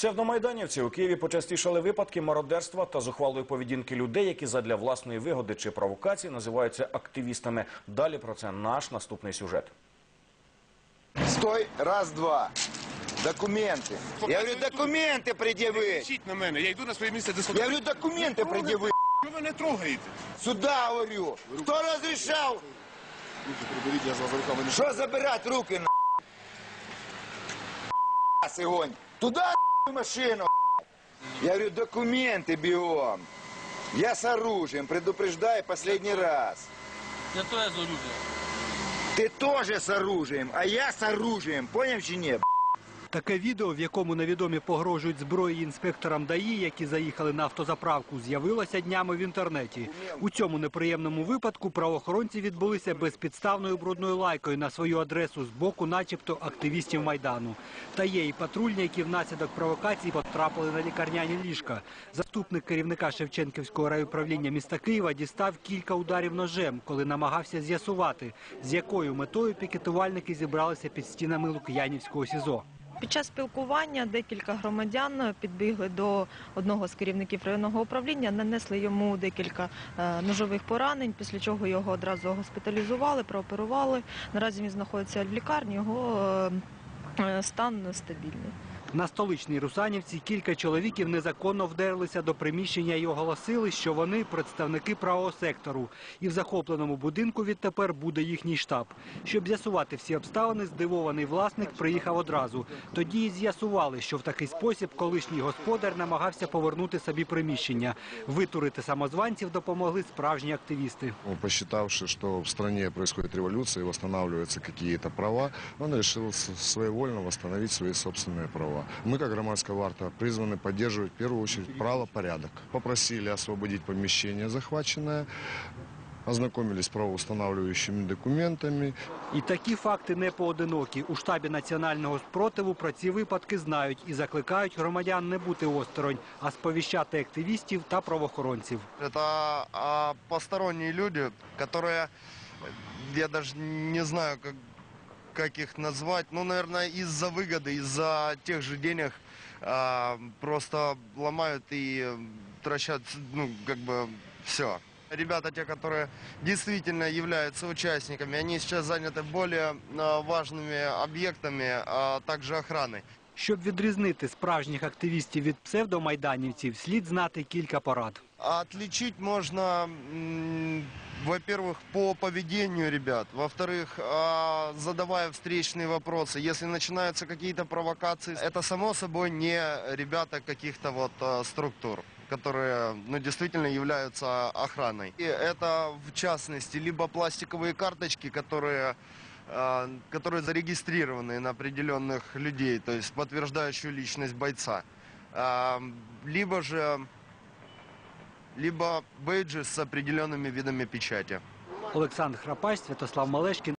Псевдомайданівці у Києві почастішали випадки мародерства та зухвалої поведінки людей, які задля власної вигоди чи провокації називаються активістами. Далі про це наш наступний сюжет. Стой, раз, два. Документы. Я говорю, документы предъяви. Кричіть на мене, я йду на своє місце Я дислокації. говорю, документы предъяви. Ви мене трогаєте. Сюда, говорю. Кто разрешал? Руки приберіть, я з вас руками не Что забирать руки на? Сегодня. Туда на машину. Я говорю, документы биом. Я с оружием, предупреждаю последний раз. Я тоже с оружием. Ты тоже с оружием, а я с оружием. Понял чи нет? Таке відео, в якому невідомі погрожують зброї інспекторам ДАІ, які заїхали на автозаправку, з'явилося днями в інтернеті. У цьому неприємному випадку правоохоронці відбулися безпідставною брудною лайкою на свою адресу з боку, начебто, активістів Майдану. Та є і патрульні, які внаслідок провокацій потрапили на лікарняні ліжка. Заступник керівника Шевченківського райуправління міста Києва дістав кілька ударів ножем, коли намагався з'ясувати, з якою метою пікетувальники зібралися під стінами Лук'янівського СІЗО. Під час спілкування декілька громадян підбігли до одного з керівників районного управління, нанесли йому декілька е, ножових поранень, після чого його одразу госпіталізували, прооперували. Наразі він знаходиться в лікарні, його е, стан стабільний. На столичній Русанівці кілька чоловіків незаконно вдерлися до приміщення і оголосили, що вони представники правого сектору. І в захопленому будинку відтепер буде їхній штаб. Щоб з'ясувати всі обставини, здивований власник приїхав одразу. Тоді і з'ясували, що в такий спосіб колишній господар намагався повернути собі приміщення. Витурити самозванців допомогли справжні активісти. Посчитавши, что в происходит революция и восстанавливаются какие-то права, он решил с- своевольно восстановить свои собственные права. Мы, как громадская варта, призваны поддерживать в первую очередь правопорядок. Попросили освободить помещение захваченное, ознакомились с правоустанавливающими документами. І такі факти не поодинокі. У штабі національного спротиву про ці випадки знають і закликають громадян не бути осторонь, а сповіщати активістів та правоохоронців. Это а, посторонние люди, которые, я даже не знаю, как, как их назвать, ну, наверное, из-за выгоды, из-за тех же денег а, просто ломают и э, трощат, ну, как бы, все. Ребята, те, которые действительно являются участниками, они сейчас заняты более а, важными объектами, а также охраной. Щоб відрізнити справжніх активістів від псевдомайданівців, слід знати кілька порад. Отличить можно, м, во-первых, по поведению ребят, во-вторых, а, задавая встречные вопросы. Если начинаются какие-то провокации, это само собой не ребята каких-то вот а, структур которые ну, действительно являются охраной. И это, в частности, либо пластиковые карточки, которые, а, которые зарегистрированы на определенных людей, то есть подтверждающую личность бойца. А, Либо же либо бейджи с определенными видами печати. Олександр Храпач, Святослав Малешкін.